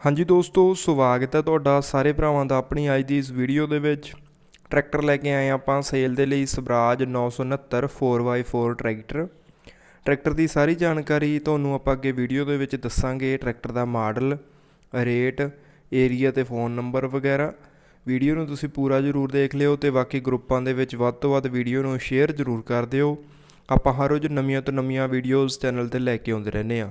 ਹਾਂਜੀ ਦੋਸਤੋ, ਸਵਾਗਤ ਹੈ ਤੁਹਾਡਾ ਸਾਰੇ ਭਰਾਵਾਂ ਦਾ ਆਪਣੀ ਅੱਜ ਦੀ ਇਸ ਵੀਡੀਓ ਦੇ ਵਿੱਚ। ਟਰੈਕਟਰ ਲੈ ਕੇ ਆਏ ਹਾਂ ਆਪਾਂ ਸੇਲ ਦੇ ਲਈ ਸਵਰਾਜ 969 4x4 ਟਰੈਕਟਰ। ਟਰੈਕਟਰ ਦੀ ਸਾਰੀ ਜਾਣਕਾਰੀ ਤੁਹਾਨੂੰ ਆਪਾਂ ਅੱਗੇ ਵੀਡੀਓ ਦੇ ਵਿੱਚ ਦੱਸਾਂਗੇ। ਟਰੈਕਟਰ ਦਾ ਮਾਡਲ, ਰੇਟ, ਏਰੀਆ ਤੇ ਫੋਨ ਨੰਬਰ ਵਗੈਰਾ। ਵੀਡੀਓ ਨੂੰ ਤੁਸੀਂ ਪੂਰਾ ਜ਼ਰੂਰ ਦੇਖ ਲਿਓ ਤੇ ਬਾਕੀ ਗਰੁੱਪਾਂ ਦੇ ਵਿੱਚ ਵੱਧ ਤੋਂ ਵੱਧ ਵੀਡੀਓ ਨੂੰ ਸ਼ੇਅਰ ਜ਼ਰੂਰ ਕਰ ਦਿਓ। ਆਪਾਂ ਹਰ ਰੋਜ਼ ਨਵੀਆਂ ਤੋਂ ਨਵੀਆਂ ਵੀਡੀਓਜ਼ ਚੈਨਲ ਤੇ ਲੈ ਕੇ ਆਉਂਦੇ ਰਹਿੰਦੇ ਆ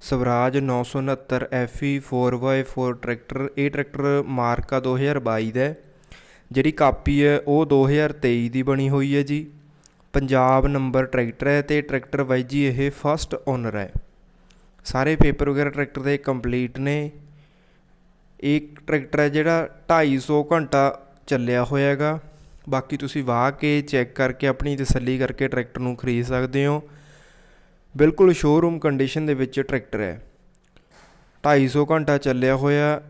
ਸਵਰਾਜ 969 FE 4x4 ਟਰੈਕਟਰ, ਇਹ ਟਰੈਕਟਰ ਮਾਰਕਾ 2022 ਦਾ ਜਿਹੜੀ ਕਾਪੀ ਹੈ, ਉਹ 2023 ਦੀ ਬਣੀ ਹੋਈ ਹੈ ਜੀ। ਪੰਜਾਬ ਨੰਬਰ ਟਰੈਕਟਰ ਹੈ ਤੇ ਟਰੈਕਟਰ ਬਾਈ ਜੀ, ਇਹ ਫਸਟ ਓਨਰ ਹੈ। ਸਾਰੇ ਪੇਪਰ ਵਗੈਰਾ ਟਰੈਕਟਰ ਦੇ ਕੰਪਲੀਟ ਨੇ। ਇਹ ਟਰੈਕਟਰ ਹੈ ਜਿਹੜਾ 250 ਘੰਟਾ ਚੱਲਿਆ ਹੋਇਆ ਹੈਗਾ। ਬਾਕੀ ਤੁਸੀਂ ਵਾਹ ਕੇ ਚੈੱਕ ਕਰਕੇ ਆਪਣੀ ਤਸੱਲੀ ਕਰਕੇ ਟਰੈਕਟਰ ਨੂੰ ਖਰੀਦ ਸਕਦੇ ਹੋ। ਬਿਲਕੁਲ ਸ਼ੋਰੂਮ ਕੰਡੀਸ਼ਨ ਦੇ ਵਿੱਚ ਟਰੈਕਟਰ ਹੈ। 250 ਘੰਟਾ ਚੱਲਿਆ ਹੋਇਆ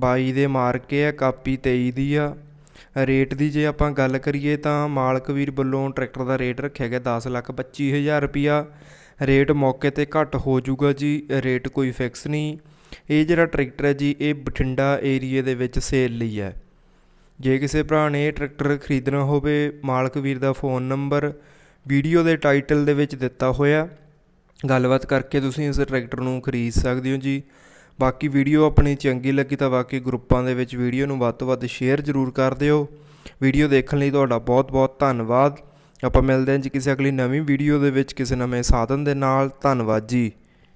22 ਦੇ ਮਾਰ ਕੇ ਹੈ ਕਾਪੀ 23 ਦੀ ਆ। ਰੇਟ ਦੀ ਜੇ ਆਪਾਂ ਗੱਲ ਕਰੀਏ ਤਾਂ ਮਾਲਕ ਵੀਰ ਵੱਲੋਂ ਟਰੈਕਟਰ ਦਾ ਰੇਟ ਰੱਖਿਆ ਗਿਆ 10 ਲੱਖ 25 ਹਜ਼ਾਰ ਰੁਪਿਆ ਰੇਟ ਮੌਕੇ ਤੇ ਘੱਟ ਹੋ ਜਾਊਗਾ ਜੀ, ਰੇਟ ਕੋਈ ਫਿਕਸ ਨਹੀਂ। ਇਹ ਜਿਹੜਾ ਟਰੈਕਟਰ ਹੈ ਜੀ, ਇਹ ਬਠਿੰਡਾ ਏਰੀਏ ਦੇ ਵਿੱਚ ਸੇਲ ਲਈ ਹੈ। ਜੇ ਕਿਸੇ ਭਰਾ ਨੇ ਇਹ ਟਰੈਕਟਰ ਖਰੀਦਣਾ ਹੋਵੇ, ਮਾਲਕ ਵੀਰ ਦਾ ਫੋਨ ਨੰਬਰ ਵੀਡੀਓ ਦੇ ਟਾਈਟਲ ਦੇ ਵਿੱਚ ਦਿੱਤਾ ਹੋਇਆ। ਗੱਲਬਾਤ ਕਰਕੇ ਤੁਸੀਂ ਇਸ ਟਰੈਕਟਰ ਨੂੰ ਖਰੀਦ ਸਕਦੇ ਹੋ ਜੀ। ਬਾਕੀ ਵੀਡੀਓ ਆਪਣੀ ਚੰਗੀ ਲੱਗੀ ਤਾਂ ਬਾਕੀ ਗਰੁੱਪਾਂ ਦੇ ਵਿੱਚ ਵੀਡੀਓ ਨੂੰ ਵੱਧ ਤੋਂ ਵੱਧ ਸ਼ੇਅਰ ਜ਼ਰੂਰ ਕਰ ਦਿਓ। ਵੀਡੀਓ ਦੇਖਣ ਲਈ ਤੁਹਾਡਾ ਬਹੁਤ ਬਹੁਤ ਧੰਨਵਾਦ। ਆਪਾਂ ਮਿਲਦੇ ਹਾਂ ਜੀ ਕਿਸੇ ਅਗਲੀ ਨਵੀਂ ਵੀਡੀਓ ਦੇ ਵਿੱਚ ਕਿਸੇ ਨਵੇਂ ਸਾਧਨ ਦੇ ਨਾਲ। ਧੰਨਵਾਦ ਜੀ।